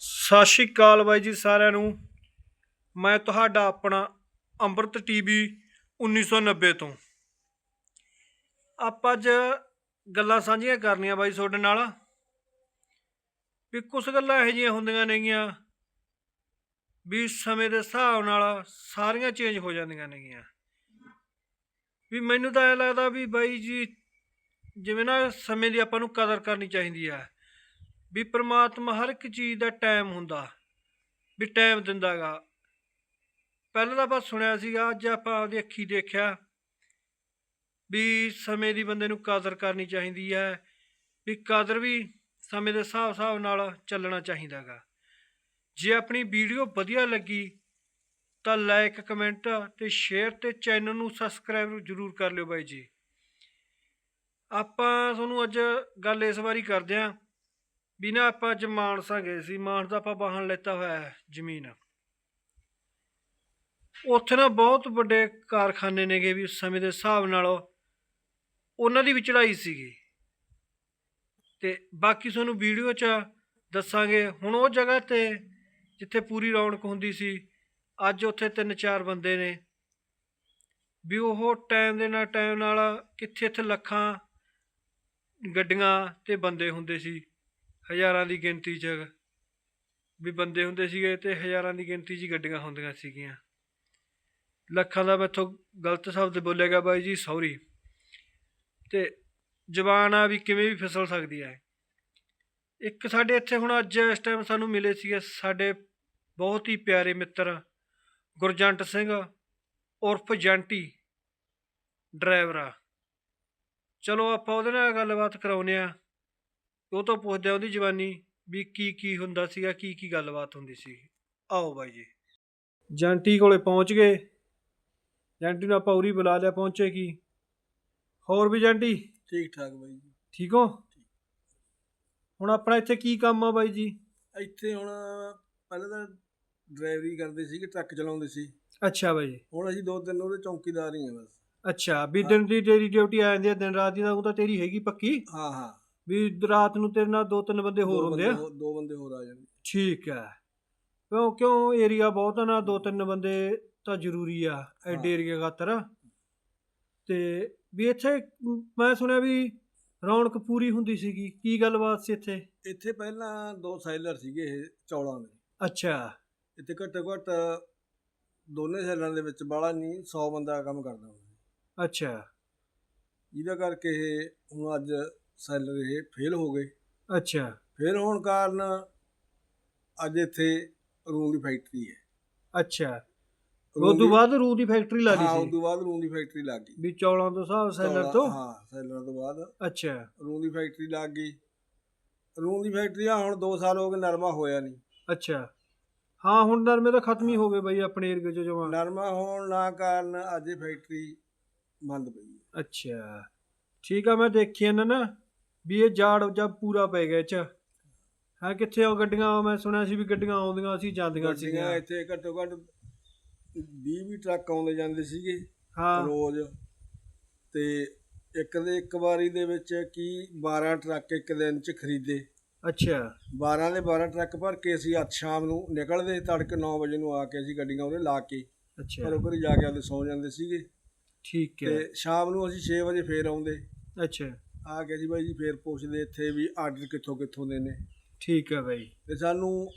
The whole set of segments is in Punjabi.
ਸਤਿ ਸ਼੍ਰੀ ਅਕਾਲ ਬਾਈ ਜੀ ਸਾਰਿਆਂ ਨੂੰ। ਮੈਂ ਤੁਹਾਡਾ ਆਪਣਾ ਅੰਮ੍ਰਿਤ ਟੀਵੀ 1990 ਤੋਂ। ਆਪਾਂ ਅੱਜ ਗੱਲਾਂ ਸਾਂਝੀਆਂ ਕਰਨੀਆਂ ਬਾਈ ਤੁਹਾਡੇ ਨਾਲ। ਵੀ ਕੁਝ ਗੱਲਾਂ ਇਹੋ ਜਿਹੀਆਂ ਹੁੰਦੀਆਂ ਨੇਗੀਆਂ ਵੀ ਸਮੇਂ ਦੇ ਹਿਸਾਬ ਨਾਲ ਸਾਰੀਆਂ ਚੇਂਜ ਹੋ ਜਾਂਦੀਆਂ ਨੇਗੀਆਂ। ਵੀ ਮੈਨੂੰ ਤਾਂ ਇਹ ਲੱਗਦਾ ਵੀ ਬਾਈ ਜੀ, ਜਿਵੇਂ ਨਾ ਸਮੇਂ ਦੀ ਆਪਾਂ ਨੂੰ ਕਦਰ ਕਰਨੀ ਚਾਹੀਦੀ ਆ। ਵੀ ਪ੍ਰਮਾਤਮਾ ਹਰ ਇੱਕ ਚੀਜ਼ ਦਾ ਟਾਈਮ ਹੁੰਦਾ, ਵੀ ਟਾਈਮ ਦਿੰਦਾਗਾ ਪਹਿਲਾਂ ਤਾਂ ਆਪਾਂ ਸੁਣਿਆ ਸੀਗਾ, ਅੱਜ ਆਪਾਂ ਆਪਦੀ ਅੱਖੀ ਦੇਖਿਆ ਵੀ ਸਮੇਂ ਦੀ ਬੰਦੇ ਨੂੰ ਕਦਰ ਕਰਨੀ ਚਾਹੀਦੀ ਹੈ, ਵੀ ਕਦਰ ਵੀ ਸਮੇਂ ਦੇ ਹਿਸਾਬ ਹਿਸਾਬ ਨਾਲ ਚੱਲਣਾ ਚਾਹੀਦਾਗਾ ਜੇ ਆਪਣੀ ਵੀਡੀਓ ਵਧੀਆ ਲੱਗੀ, ਤਾਂ ਲਾਈਕ ਕਮੈਂਟ ਤੇ ਸ਼ੇਅਰ ਤੇ ਚੈਨਲ ਨੂੰ ਸਬਸਕ੍ਰਾਈਬ ਜ਼ਰੂਰ ਕਰ ਲਿਓ ਬਾਈ ਜੀ। ਆਪਾਂ ਤੁਹਾਨੂੰ ਅੱਜ ਗੱਲ ਇਸ ਵਾਰੀ ਕਰਦੇ ਆਂ ਵੀ ਨਾ ਆਪਾਂ ਅੱਜ ਮਾਨਸਾ ਗਏ ਸੀ, ਮਾਨਸਾ ਆਪਾਂ ਵਾਹਨ ਲੈਤਾ ਹੋਇਆ ਹੈ ਜ਼ਮੀਨ। ਉੱਥੇ ਨਾ ਬਹੁਤ ਵੱਡੇ ਕਾਰਖਾਨੇ ਨੇਗੇ ਵੀ ਸਮੇਂ ਦੇ ਹਿਸਾਬ ਨਾਲ ਉਹਨਾਂ ਦੀ ਵੀ ਚੜਾਈ ਸੀਗੀ। ਤੇ ਬਾਕੀ ਤੁਹਾਨੂੰ ਵੀਡੀਓ 'ਚ ਦੱਸਾਂਗੇ, ਹੁਣ ਉਹ ਜਗ੍ਹਾ ਤੇ ਜਿੱਥੇ ਪੂਰੀ ਰੌਣਕ ਹੁੰਦੀ ਸੀ, ਅੱਜ ਉੱਥੇ ਤਿੰਨ ਚਾਰ ਬੰਦੇ ਨੇ। ਵੀ ਉਹ ਟਾਈਮ ਦੇ ਨਾਲ, ਟਾਈਮ ਨਾਲ ਕਿੱਥੇ ਇੱਥੇ ਲੱਖਾਂ ਗੱਡੀਆਂ ਤੇ ਬੰਦੇ ਹੁੰਦੇ ਸੀ। ਹਜ਼ਾਰਾਂ ਦੀ ਗਿਣਤੀ 'ਚ ਵੀ ਬੰਦੇ ਹੁੰਦੇ ਸੀਗੇ ਤੇ ਹਜ਼ਾਰਾਂ ਦੀ ਗਿਣਤੀ 'ਚ ਗੱਡੀਆਂ ਹੁੰਦੀਆਂ ਸੀਗੀਆਂ। ਲੱਖਾਂ ਦਾ ਮੈਥੋਂ ਗਲਤ ਸ਼ਬਦ ਬੋਲੇਗਾ ਬਾਈ ਜੀ ਸੌਰੀ ਤੇ ਜ਼ਬਾਨ ਆ ਵੀ ਕਿਵੇਂ ਵੀ ਫਿਸਲ ਸਕਦੀ ਹੈ ਇੱਕ ਸਾਡੇ ਇੱਥੇ ਹੁਣ ਅੱਜ ਇਸ ਟਾਈਮ ਸਾਨੂੰ ਮਿਲੇ ਸੀਗੇ ਸਾਡੇ ਬਹੁਤ ਹੀ ਪਿਆਰੇ ਮਿੱਤਰ ਗੁਰਜੰਟ ਸਿੰਘ, ਉਰਫ ਜੰਟੀ ਡਰਾਈਵਰ ਆ। ਚਲੋ ਆਪਾਂ ਉਹਦੇ ਨਾਲ ਗੱਲਬਾਤ ਕਰਾਉਨੇ ਆ ਉਹ ਤੋਂ ਪੁੱਛਦੇ ਆ ਉਹਦੀ ਜਵਾਨੀ ਵੀ ਕੀ ਕੀ ਹੁੰਦਾ ਸੀਗਾ ਕੀ ਕੀ ਗੱਲਬਾਤ ਹੁੰਦੀ ਸੀ। ਆਓ ਬਾਈ ਜੀ। ਜੰਟੀ ਕੋਲੇ ਪਹੁੰਚ ਗਏ। ਜੰਟੀ ਨੂੰ ਆਪਾਂ ਉਰੀ ਬੁਲਾ ਲਿਆ ਪਹੁੰਚੇ ਕੀ? ਹੋਰ ਵੀ ਜੰਟੀ? ਠੀਕ ਠਾਕ ਬਾਈ ਜੀ। ਠੀਕ ਹੋ? ਹੁਣ ਆਪਣਾ ਇੱਥੇ ਕੀ ਕੰਮ ਆ ਬਾਈ ਜੀ? ਇੱਥੇ ਹੁਣ ਪਹਿਲਾਂ ਤਾਂ ਡਰਾਈਵਰੀ ਕਰਦੇ ਸੀਗੇ ਟਰੱਕ ਚਲਾਉਂਦੇ ਸੀ। ਅੱਛਾ ਬਾਈ ਜੀ। ਹੁਣ ਅਸੀਂ ਦੋ ਤਿੰਨ ਉਹਦੇ ਚੌਂਕੀਦਾਰ ਹੀ ਆ ਬਸ। ਅੱਛਾ ਵੀ ਦਿਨ ਦੀ ਤੇਰੀ ਡਿਊਟੀ ਆ ਜਾਂਦੀ ਆ ਦਿਨ ਰਾਤ ਦੀ ਤਾਂ ਉਹ ਤਾਂ ਤੇਰੀ ਹੈਗੀ ਪੱਕੀ? ਹਾਂ ਹਾਂ। ਵੀ ਰਾਤ ਨੂੰ ਤੇਰੇ ਨਾਲ ਦੋ ਤਿੰਨ ਬੰਦੇ ਹੋਰ ਦੋ ਹੁੰਦੇ ਆ? ਦੋ ਬੰਦੇ ਹੋਰ ਆ ਜਾਣਗੇ। ਠੀਕ ਹੈ। ਕਿਉਂ ਕਿਉਂ ਏਰੀਆ ਬਹੁਤ ਆ ਨਾ ਦੋ ਤਿੰਨ ਬੰਦੇ ਤਾਂ ਜ਼ਰੂਰੀ ਆ ਐਡੇ ਹਾਂ। ਏਰੀਆ ਖਾਤਰ। ਤੇ ਵੀ ਇੱਥੇ ਮੈਂ ਸੁਣਿਆ ਵੀ ਰੌਣਕ ਪੂਰੀ ਹੁੰਦੀ ਸੀਗੀ। ਕੀ ਗੱਲਬਾਤ ਸੀ ਇੱਥੇ? ਇੱਥੇ ਪਹਿਲਾਂ ਦੋ ਸਾਈਲਰ ਸੀਗੇ ਇਹ ਚੌਲਾਂ ਦੇ। ਅੱਛਾ। ਇੱਥੇ ਘੱਟੋ ਘੱਟ ਦੋਨੇ ਸਾਈਲਰਾਂ ਦੇ ਵਿੱਚ ਬਾਲਾ ਨਹੀਂ 100 ਬੰਦਾ ਕੰਮ ਕਰਦਾ ਹੁੰਦਾ ਸੀ। ਅੱਛਾ। ਜਿਹਦਾ ਕਰਕੇ ਇਹ ਹੁਣ ਅੱਜ ਸਾਈਲਰ ਇਹ ਫੇਲ ਹੋ ਗਏ। ਅੱਛਾ। ਫੇਲ ਹੋਣ ਕਾਰਨ ਅੱਜ ਇੱਥੇ ਰੂਮ ਦੀ ਫੈਕਟਰੀ ਹੈ। ਅੱਛਾ। ਉਸ ਤੋਂ ਬਾਅਦ ਰੂ ਦੀ ਫੈਕਟਰੀ ਲਾ ਹਾਂ ਉਸ ਲਈ ਤੋਂ ਬਾਅਦ ਰੂਮ ਦੀ ਫੈਕਟਰੀ ਲੱਗ ਗਈ। ਵੀ ਚੌਲਾਂ ਤੋਂ ਹਿਸਾਬ ਸੈਲਰ ਤੋਂ? ਹਾਂ ਸੈਲਰਾਂ ਤੋਂ ਬਾਅਦ ਅੱਛਾ। ਰੂੰ ਦੀ ਫੈਕਟਰੀ ਲੱਗ ਗਈ। ਰੂੰ ਦੀ ਫੈਕਟਰੀ ਆ ਹੁਣ 2 ਸਾਲ ਹੋ ਗਏ ਨਰਮਾ ਹੋਇਆ ਨਹੀਂ। ਅੱਛਾ। ਹਾਂ ਹੁਣ ਨਰਮੇ ਤਾਂ ਖਤਮ ਹੀ ਹੋ ਗਏ ਬਾਈ ਆਪਣੇ ਏਰੀਏ 'ਚ ਜਮਾ। ਨਰਮਾ ਹੋਣ ਨਾ ਕਾਰਨ ਅੱਜ ਫੈਕਟਰੀ ਬੰਦ ਪਈ ਅੱਛਾ। ਠੀਕ ਆ ਮੈਂ ਦੇਖੀ ਇਹਨਾਂ ਨਾ। ਵੀ ਇਹ ਜਾੜ ਜਦ ਪੂਰਾ ਪੈ ਗਿਆ ਇਹ ਚ। ਹਾਂ ਕਿੱਥੇ ਆ ਗੱਡੀਆਂ ਮੈਂ ਸੁਣਿਆ ਸੀ ਵੀ ਗੱਡੀਆਂ ਆਉਂਦੀਆਂ ਸੀ ਜਾਂਦੀਆਂ ਗੱਡੀਆਂ ਸੀਗੀਆਂ। ਇੱਥੇ ਘੱਟੋ ਘੱਟ 20 ਵੀ ਟਰੱਕ ਆਉਂਦੇ ਜਾਂਦੇ ਸੀਗੇ ਹਾਂ। ਰੋਜ਼। ਤੇ ਇੱਕ ਦੇ ਇੱਕ ਵਾਰੀ ਦੇ ਵਿੱਚ ਕੀ 12 ਟਰੱਕ ਇੱਕ ਦਿਨ ਚ ਖਰੀਦੇ। ਅੱਛਾ। 12 ਦੇ 12 ਟਰੱਕ ਭਰ ਕੇ ਅਸੀਂ ਅੱਜ ਸ਼ਾਮ ਨੂੰ ਨਿਕਲਦੇ ਤੜਕੇ 9 ਵਜੇ ਨੂੰ ਆ ਕੇ ਅਸੀਂ ਗੱਡੀਆਂ ਉਹਦੇ ਲਾ ਕੇ। ਅੱਛਾ। ਘਰੋਂ ਘਰੀ ਜਾ ਕੇ ਆਪਦੇ ਸੌ ਜਾਂਦੇ ਸੀਗੇ। ਠੀਕ ਹੈ। ਤੇ ਸ਼ਾਮ ਨੂੰ ਅਸੀਂ 6 ਵਜੇ ਫੇਰ ਆਉਂਦੇ। ਅੱਛਾ। ਆ ਕੇ ਜੀ ਬਾਈ ਜੀ ਫੇਰ ਪੁੱਛਦੇ ਇੱਥੇ ਵੀ ਆਰਡਰ ਕਿੱਥੋਂ ਕਿੱਥੋਂ ਦੇ ਨੇ। ਠੀਕ ਹੈ ਬਾਈ। ਤੇ ਸਾਨੂੰ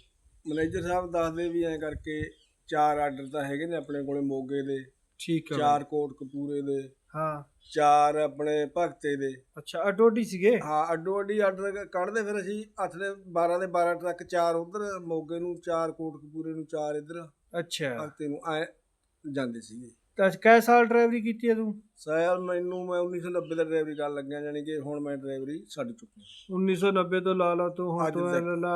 ਮੈਨੇਜਰ ਸਾਹਿਬ ਦੱਸਦੇ ਵੀ ਐਂ ਕਰਕੇ ਚਾਰ ਆਰਡਰ ਤਾਂ ਹੈਗੇ ਨੇ ਆਪਣੇ ਕੋਲੇ ਮੋਗੇ ਦੇ ਠੀਕ ਹੈ ਚਾਰ ਕੋਟ ਕਪੂਰੇ ਦੇ। ਹਾਂ। ਚਾਰ ਆਪਣੇ ਭਗਤੇ ਦੇ। ਅੱਛਾ ਅਡੋਡੀ ਸੀਗੇ? ਹਾਂ ਅੱਡੋ ਅੱਡੀ ਆਰਡਰ ਕੱਢਦੇ ਫਿਰ ਅਸੀਂ 8 ਦੇ 12 ਦੇ 12 ਟਰੱਕ ਚਾਰ ਉਧਰ ਮੋਗੇ ਨੂੰ ਚਾਰ ਕੋਟ ਕਪੂਰੇ ਨੂੰ ਚਾਰ ਇੱਧਰ ਅੱਛਾ। ਭਗਤੇ ਨੂੰ ਐ ਜਾਂਦੇ ਸੀਗੇ। ਤਾਂ ਕੈ ਸਾਲ ਡਰਾਈਵਰੀ ਕੀਤੀ ਹੈ ਤੂੰ? ਸਾਇਰ ਮੈਨੂੰ ਮੈਂ 1990 ਦਾ ਡਰਾਈਵਰੀ ਕਰਨ ਲੱਗਿਆ ਯਾਨੀ ਕਿ ਹੁਣ ਮੈਂ ਡਰਾਈਵਰੀ ਛੱਡ ਚੁੱਕਿਆ 1990 ਤੋਂ ਲਾ ਲਾ ਤੂੰ ਹੁਣ ਅੱਜ ਤੋਂ ਤੱਕ। ਲਾ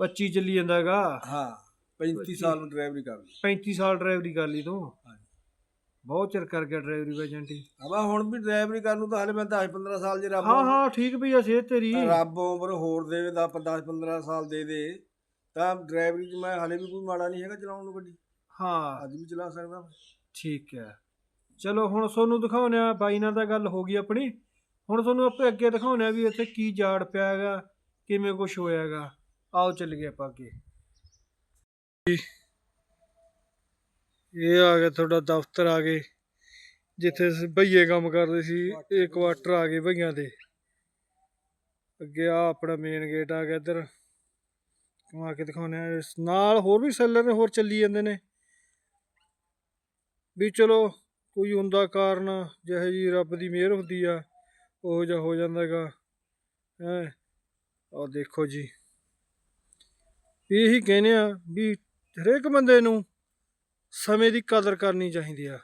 25 ਚੱਲੀ ਜਾਂਦਾਗਾ ਹਾਂ 35 ਸਾਲ ਨੂੰ ਡਰਾਈਵਰੀ ਕਰ ਲਈ। 35 ਸਾਲ ਡਰਾਈਵਰੀ ਕਰ ਲਈ ਤੂੰ? ਹਾਂਜੀ। ਬਹੁਤ ਚਿਰ ਕਰ ਗਿਆ ਡਰਾਈਵਰੀ ਏਜੰਟੀ ਅਬਾ ਹੁਣ ਵੀ ਡਰਾਈਵਰੀ ਕਰਨ ਨੂੰ ਤਾਂ ਹਲੇ ਮੈਂ 10 15 ਸਾਲ ਜੇ ਰੱਬ ਹਾਂ ਹਾਂ ਠੀਕ ਵੀ ਆ ਸਿਹਤ ਤੇਰੀ। ਰੱਬ ਉਮਰ ਹੋਰ ਦੇਵੇ ਤਾਂ 10 15 ਸਾਲ ਦੇ ਦੇ। ਤਾਂ ਡਰਾਈਵਰੀ 'ਚ ਮੈਂ ਹਲੇ ਵੀ ਕੋਈ ਮਾੜਾ ਨਹੀਂ ਹੈਗਾ ਚਲਾਉਣ ਨੂੰ ਗੱਡੀ। ਹਾਂ। ਅੱਜ ਵੀ ਚਲਾ ਸਕਦਾ। ਠੀਕ ਹੈ। ਚਲੋ ਹੁਣ ਤੁਹਾਨੂੰ ਦਿਖਾਉਂਦੇ ਆ ਬਾਈ ਨਾਲ ਤਾਂ ਗੱਲ ਹੋ ਗਈ ਆਪਣੀ। ਹੁਣ ਤੁਹਾਨੂੰ ਆਪਾਂ ਅੱਗੇ ਦਿਖਾਉਂਦੇ ਆ ਵੀ ਇੱਥੇ ਕੀ ਜਾੜ ਪਿਆ ਹੈਗਾ, ਕਿਵੇਂ ਕੁਝ ਹੈਗਾ। ਆਓ ਚੱਲੀਏ ਆਪਾਂ ਅੱਗੇ। ਇਹ ਆ ਗਿਆ ਤੁਹਾਡਾ ਦਫ਼ਤਰ ਆ ਗਏ ਜਿੱਥੇ ਅਸੀਂ ਭਈਏ ਕੰਮ ਕਰਦੇ ਸੀ, ਇਹ ਕੁਆਟਰ ਆ ਗਏ ਭਈਆਂ ਦੇ। ਅੱਗੇ ਆ ਆਪਣਾ ਮੇਨ ਗੇਟ ਆ ਗਿਆ ਇੱਧਰ। ਘੁਮਾ ਕੇ ਦਿਖਾਉਂਦੇ ਆ ਨਾਲ ਹੋਰ ਵੀ ਸੈਲਰ ਨੇ ਹੋਰ ਚੱਲੀ ਜਾਂਦੇ ਨੇ। ਵੀ ਚਲੋ ਕੋਈ ਹੁੰਦਾ ਕਾਰਨ ਜਿਹੇ ਜੀ ਰੱਬ ਦੀ ਮਿਹਰ ਹੁੰਦੀ ਆ, ਉਹ ਜਿਹਾ ਹੋ ਜਾਂਦਾ ਹੈਗਾ। ਹੈ ਆ ਦੇਖੋ ਜੀ। ਵੀ ਇਹੀ ਕਹਿੰਦੇ ਆ ਵੀ ਹਰੇਕ ਬੰਦੇ ਨੂੰ ਸਮੇਂ ਦੀ ਕਦਰ ਕਰਨੀ ਚਾਹੀਦੀ ਆ।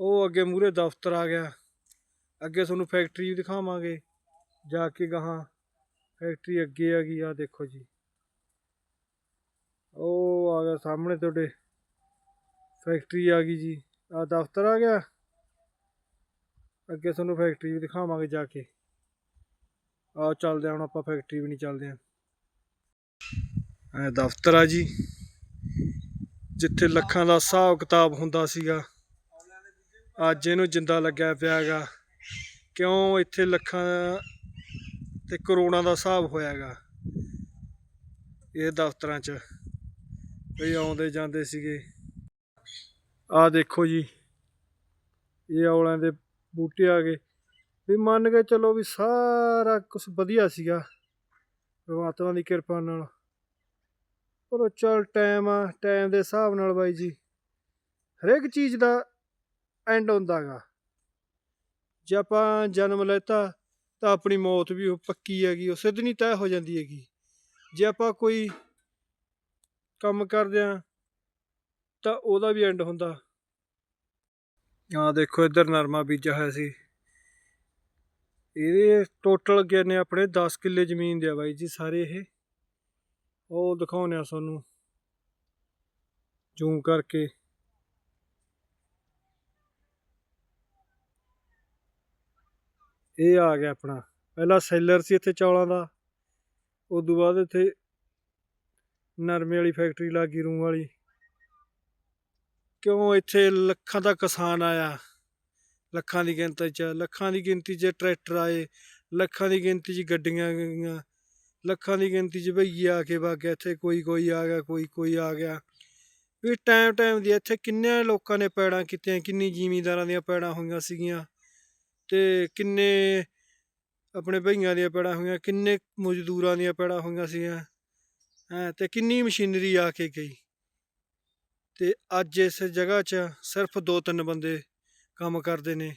ਉਹ ਅੱਗੇ ਮੂਰੇ ਦਫ਼ਤਰ ਆ ਗਿਆ। ਅੱਗੇ ਤੁਹਾਨੂੰ ਫੈਕਟਰੀ ਵੀ ਦਿਖਾਵਾਂਗੇ। ਜਾ ਕੇ ਗਾਹਾਂ ਫੈਕਟਰੀ ਅੱਗੇ ਆ ਗਈ ਆ ਦੇਖੋ ਜੀ। ਉਹ ਆ ਗਿਆ ਸਾਹਮਣੇ ਤੁਹਾਡੇ। ਫੈਕਟਰੀ ਆ ਗਈ ਜੀ। ਆ ਦਫ਼ਤਰ ਆ ਗਿਆ। ਅੱਗੇ ਤੁਹਾਨੂੰ ਫੈਕਟਰੀ ਵੀ ਦਿਖਾਵਾਂਗੇ ਜਾ ਕੇ। ਆਓ ਚੱਲਦੇ ਹਾਂ ਹੁਣ ਆਪਾਂ ਫੈਕਟਰੀ ਵੀ ਨਹੀਂ ਚੱਲਦੇ ਆ। ਇਹ ਦਫ਼ਤਰ ਆ ਜੀ। ਜਿੱਥੇ ਲੱਖਾਂ ਦਾ ਹਿਸਾਬ ਕਿਤਾਬ ਹੁੰਦਾ ਸੀਗਾ। ਅੱਜ ਇਹਨੂੰ ਜਿੰਦਾ ਲੱਗਿਆ ਪਿਆਗਾ। ਕਿਉਂ ਇੱਥੇ ਲੱਖਾਂ ਤੇ ਕਰੋੜਾਂ ਦਾ ਹਿਸਾਬ ਹੋਇਆਗਾ? ਇਹ ਦਫ਼ਤਰਾਂ 'ਚ। ਵੀ ਆਉਂਦੇ ਜਾਂਦੇ ਸੀਗੇ। ਆਹ ਦੇਖੋ ਜੀ, ਇਹ ਔਲਿਆਂ ਦੇ ਬੂਟੇ ਆ ਗਏ। ਵੀ ਮੰਨ ਕੇ ਚਲੋ ਵੀ ਸਾਰਾ ਕੁਝ ਵਧੀਆ ਸੀਗਾ, ਪਰਮਾਤਮਾ ਦੀ ਕਿਰਪਾ ਨਾਲ। ਪਰ ਉਹ ਚੱਲ ਟਾਈਮ ਆ, ਟਾਈਮ ਦੇ ਹਿਸਾਬ ਨਾਲ ਬਾਈ ਜੀ, ਹਰੇਕ ਚੀਜ਼ ਦਾ ਐਂਡ ਹੁੰਦਾਗਾ ਜੇ ਆਪਾਂ ਜਨਮ ਲੈਤਾ, ਤਾਂ ਆਪਣੀ ਮੌਤ ਵੀ ਉਹ ਪੱਕੀ ਹੈਗੀ, ਉਹ ਸਿੱਧ ਨਹੀਂ ਤੈਅ ਹੋ ਜਾਂਦੀ ਹੈਗੀ। ਜੇ ਆਪਾਂ ਕੋਈ ਕੰਮ ਕਰਦੇ ਆ ਤਾਂ ਉਹਦਾ ਵੀ ਐਂਡ ਹੁੰਦਾ। ਆ ਦੇਖੋ ਇੱਧਰ ਨਰਮਾ ਬੀਜਿਆ ਹੋਇਆ ਸੀ। ਇਹਦੇ ਟੋਟਲ ਗਏ ਨੇ ਆਪਣੇ 10 ਕਿੱਲੇ ਜ਼ਮੀਨ ਦੇ ਆ ਬਾਈ ਜੀ ਸਾਰੇ ਇਹ। ਉਹ ਦਿਖਾਉਣੇ ਆ ਤੁਹਾਨੂੰ। ਜ਼ੂਮ ਕਰਕੇ। ਇਹ ਆ ਗਿਆ ਆਪਣਾ। ਪਹਿਲਾ ਸੈਲਰ ਸੀ ਇੱਥੇ ਚੌਲਾਂ ਦਾ। ਉਸ ਤੋਂ ਬਾਅਦ ਇੱਥੇ ਨਰਮੇ ਵਾਲੀ ਫੈਕਟਰੀ ਲੱਗੀ ਰੂਮ ਵਾਲੀ। ਕਿਉਂ ਇੱਥੇ ਲੱਖਾਂ ਦਾ ਕਿਸਾਨ ਆਇਆ? ਲੱਖਾਂ ਦੀ ਗਿਣਤੀ 'ਚ, ਲੱਖਾਂ ਦੀ ਗਿਣਤੀ 'ਚ ਟਰੈਕਟਰ ਆਏ, ਲੱਖਾਂ ਦੀ ਗਿਣਤੀ 'ਚ ਗੱਡੀਆਂ ਗਈਆਂ, ਲੱਖਾਂ ਦੀ ਗਿਣਤੀ 'ਚ ਭਈਏ ਆ ਕੇ ਵਗ ਗਿਆ, ਇੱਥੇ ਕੋਈ ਕੋਈ ਆ ਗਿਆ, ਕੋਈ ਕੋਈ ਆ ਗਿਆ। ਵੀ ਟਾਈਮ ਟਾਈਮ ਦੀ ਇੱਥੇ ਕਿੰਨੇ ਲੋਕਾਂ ਨੇ ਪੈੜਾਂ ਕੀਤੀਆਂ, ਕਿੰਨੀ ਜ਼ਿਮੀਂਦਾਰਾਂ ਦੀਆਂ ਪੈੜਾਂ ਹੋਈਆਂ ਸੀਗੀਆਂ, ਤੇ ਕਿੰਨੇ ਆਪਣੇ ਭਈਆਂ ਦੀਆਂ ਪੈੜਾਂ ਹੋਈਆਂ, ਕਿੰਨੇ ਮਜ਼ਦੂਰਾਂ ਦੀਆਂ ਪੈੜਾਂ ਹੋਈਆਂ ਸੀਗੀਆਂ, ਹੈਂ, ਤੇ ਕਿੰਨੀ ਮਸ਼ੀਨਰੀ ਆ ਕੇ ਗਈ। ਤੇ ਅੱਜ ਇਸ ਜਗ੍ਹਾ 'ਚ ਸਿਰਫ ਦੋ ਤਿੰਨ ਬੰਦੇ ਕੰਮ ਕਰਦੇ ਨੇ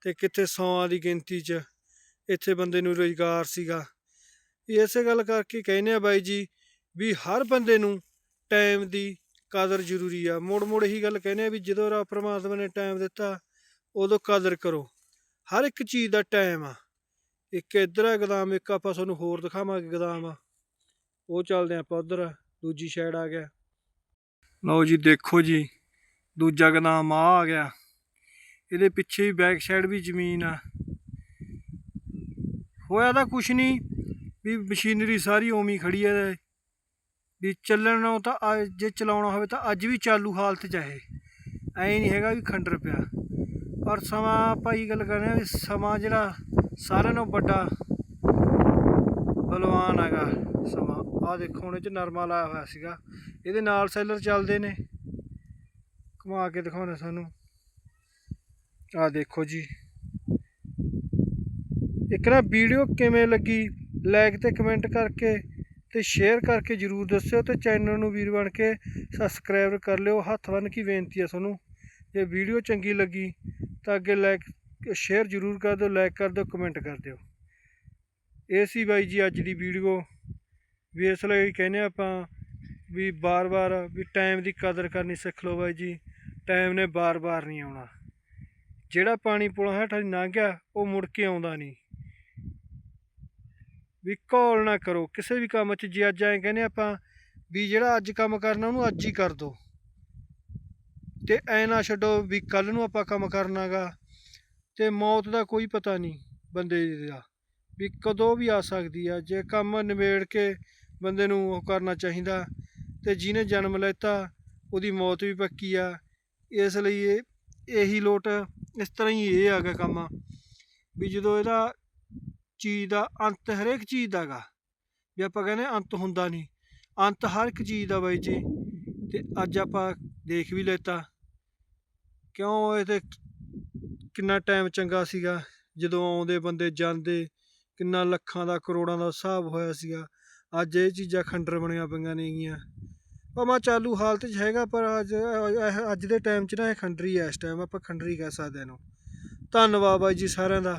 ਤੇ ਕਿੱਥੇ ਸੌਆਂ ਦੀ ਗਿਣਤੀ 'ਚ ਇੱਥੇ ਬੰਦੇ ਨੂੰ ਰੁਜ਼ਗਾਰ ਸੀਗਾ। ਇਹ ਇਸੇ ਗੱਲ ਕਰਕੇ ਕਹਿੰਦੇ ਆ ਬਾਈ ਜੀ ਵੀ ਹਰ ਬੰਦੇ ਨੂੰ ਟਾਈਮ ਦੀ ਕਦਰ ਜ਼ਰੂਰੀ ਆ। ਮੋੜ ਮੋੜ ਇਹੀ ਗੱਲ ਕਹਿੰਦੇ ਆ ਵੀ ਜਦੋਂ ਰੱਬ ਪ੍ਰਮਾਤਮਾ ਨੇ ਟਾਈਮ ਦਿੱਤਾ, ਉਦੋਂ ਕਦਰ ਕਰੋ। ਹਰ ਇੱਕ ਚੀਜ਼ ਦਾ ਟਾਈਮ ਆ। ਇੱਕ ਇੱਧਰ ਆ, ਗਦਾਮ, ਇੱਕ ਆਪਾਂ ਤੁਹਾਨੂੰ ਹੋਰ ਦਿਖਾਵਾਂਗੇ ਗਦਾਮ। ਆ ਉਹ ਚੱਲਦੇ ਆਪਾਂ ਉਧਰ, ਦੂਜੀ ਸਾਈਡ ਆ ਗਿਆ। ਲਓ ਜੀ, ਦੇਖੋ ਜੀ, ਦੂਜਾ ਗਦਾਮ ਆ ਆ ਗਿਆ। ਇਹਦੇ ਪਿੱਛੇ ਵੀ ਬੈਕ ਸਾਈਡ ਵੀ ਜ਼ਮੀਨ ਆ। ਹੋਇਆ ਤਾਂ ਕੁਛ ਨਹੀਂ ਵੀ ਮਸ਼ੀਨਰੀ ਸਾਰੀ ਉਵੇਂ ਖੜੀ ਹੈ ਵੀ ਚੱਲਣ ਨੂੰ ਤਾਂ ਜੇ ਚਲਾਉਣਾ ਹੋਵੇ ਤਾਂ ਅੱਜ ਵੀ ਚਾਲੂ ਹਾਲਤ 'ਚ ਹੈ ਐ ਨਹੀਂ ਹੈਗਾ ਵੀ ਖੰਡਰ ਪਿਆ। ਪਰ ਸਮਾਂ ਭਾਈ ਗੱਲ ਕਰ ਰਹੇ ਆ ਵੀ ਸਮਾਂ ਜਿਹੜਾ, ਸਾਰਿਆਂ ਨਾਲੋਂ ਵੱਡਾ ਬਲਵਾਨ ਹੈਗਾ ਸਮਾਂ। ਆਹ ਦੇਖੋ, ਹੁਣ ਇਹ ਚ ਨਰਮਾ ਲਾਇਆ ਹੋਇਆ ਸੀਗਾ। ਇਹਦੇ ਨਾਲ ਸੈਲਰ ਚੱਲਦੇ ਨੇ। ਘੁਮਾ ਕੇ ਦਿਖਾਉਣਾ ਸਾਨੂੰ ਆਹ ਦੇਖੋ ਜੀ। ਇੱਕ ਨਾ ਵੀਡੀਓ ਕਿਵੇਂ ਲੱਗੀ ਲਾਈਕ ਤੇ ਕਮੈਂਟ ਕਰਕੇ ਤੇ ਸ਼ੇਅਰ ਕਰਕੇ ਜਰੂਰ ਦੱਸਿਓ ਤੇ ਚੈਨਲ ਨੂੰ ਵੀਰ ਬਣ ਕੇ ਸਬਸਕ੍ਰਾਈਬ ਕਰ ਲਿਓ। ਹੱਥ ਬੰਨ ਕੀ ਬੇਨਤੀ ਹੈ ਤੁਹਾਨੂੰ, ਜੇ ਵੀਡੀਓ ਚੰਗੀ ਲੱਗੀ ਤਾਂ ਅੱਗੇ ਲਾਈਕ ਸ਼ੇਅਰ ਜਰੂਰ ਕਰ ਦਿਓ ਲਾਈਕ ਕਰ ਦਿਓ ਕਮੈਂਟ ਕਰ ਦਿਓ। ਇਹ ਸੀ ਬਾਈ ਜੀ ਅੱਜ ਦੀ ਵੀਡੀਓ। ਵੀ ਇਸ ਲਈ ਕਹਿੰਦੇ ਆਪਾਂ ਵੀ ਬਾਰ-ਬਾਰ ਵੀ ਟਾਈਮ ਦੀ ਕਦਰ ਕਰਨੀ ਸਿੱਖ ਲਓ ਬਾਈ ਜੀ। ਟਾਈਮ ਨੇ ਬਾਰ-ਬਾਰ ਨਹੀਂ ਆਉਣਾ। ਜਿਹੜਾ ਪਾਣੀ ਪੁਲਾਂ ਹੇਠਾਂ ਦੀ ਲੰਘ ਗਿਆ ਉਹ ਮੁੜ ਕੇ ਆਉਂਦਾ ਨਹੀਂ। ਵੀ ਘੋਲ ਨਾ ਕਰੋ। ਕਿਸੇ ਵੀ ਕੰਮ 'ਚ ਜੇ ਅੱਜ ਐਂ ਕਹਿੰਦੇ ਆਪਾਂ ਵੀ ਜਿਹੜਾ ਅੱਜ ਕੰਮ ਕਰਨਾ, ਉਹਨੂੰ ਅੱਜ ਹੀ ਕਰ ਦੋ। ਤੇ ਐ ਨਾ ਛੱਡੋ ਵੀ ਕੱਲ ਨੂੰ ਆਪਾਂ ਕੰਮ ਕਰਨਾਗਾ ਤੇ ਮੌਤ ਦਾ ਕੋਈ ਪਤਾ ਨਹੀਂ ਬੰਦੇ ਦਾ ਵੀ ਕਦੋਂ ਵੀ ਆ ਸਕਦੀ ਆ। ਜੇ ਕੰਮ ਨਿਬੇੜ ਕੇ ਬੰਦੇ ਨੂੰ ਉਹ ਕਰਨਾ ਚਾਹੀਦਾ ਤੇ ਜਿਹਨੇ ਜਨਮ ਲੈਤਾ, ਉਹਦੀ ਮੌਤ ਵੀ ਪੱਕੀ ਆ। ਇਸ ਲਈ ਇਹ, ਇਹੀ ਲੋਟ, ਇਸ ਤਰ੍ਹਾਂ ਹੀ ਇਹ ਹੈਗਾ ਕੰਮ। ਵੀ ਜਦੋਂ ਇਹਦਾ ਚੀਜ਼ ਦਾ ਅੰਤ ਹਰੇਕ ਚੀਜ਼ ਦਾ ਗਾ, ਵੀ ਆਪਾਂ ਕਹਿੰਦੇ ਅੰਤ ਹੁੰਦਾ ਨਹੀਂ। ਅੰਤ ਹਰ ਇੱਕ ਚੀਜ਼ ਦਾ ਬਾਈ ਜੀ। ਤੇ ਅੱਜ ਆਪਾਂ ਦੇਖ ਵੀ ਲੈਤਾ। ਕਿਉਂ ਇਹ ਤੇ ਕਿੰਨਾ ਟਾਈਮ ਚੰਗਾ ਸੀਗਾ। ਜਦੋਂ ਆਉਂਦੇ ਬੰਦੇ ਜਾਂਦੇ, ਕਿੰਨਾ ਲੱਖਾਂ ਦਾ ਕਰੋੜਾਂ ਦਾ ਹਿਸਾਬ ਹੋਇਆ ਸੀਗਾ। ਅੱਜ ਇਹ ਚੀਜ਼ਾਂ ਖੰਡਰ ਬਣੀਆਂ ਪਈਆਂ ਨੇਗੀਆਂ। ਭਾਵੇਂ ਚਾਲੂ ਹਾਲਤ 'ਚ ਹੈਗਾ, ਪਰ ਅੱਜ ਅੱਜ ਦੇ ਟਾਈਮ 'ਚ ਨਾ ਇਹ ਖੰਡਰੀ ਹੈ ਇਸ ਟਾਈਮ ਆਪਾਂ ਖੰਡਰੀ ਕਹਿ ਸਕਦੇ ਹਾਂ ਇਹਨੂੰ। ਧੰਨਵਾਦ ਬਾਈ ਜੀ ਸਾਰਿਆਂ ਦਾ।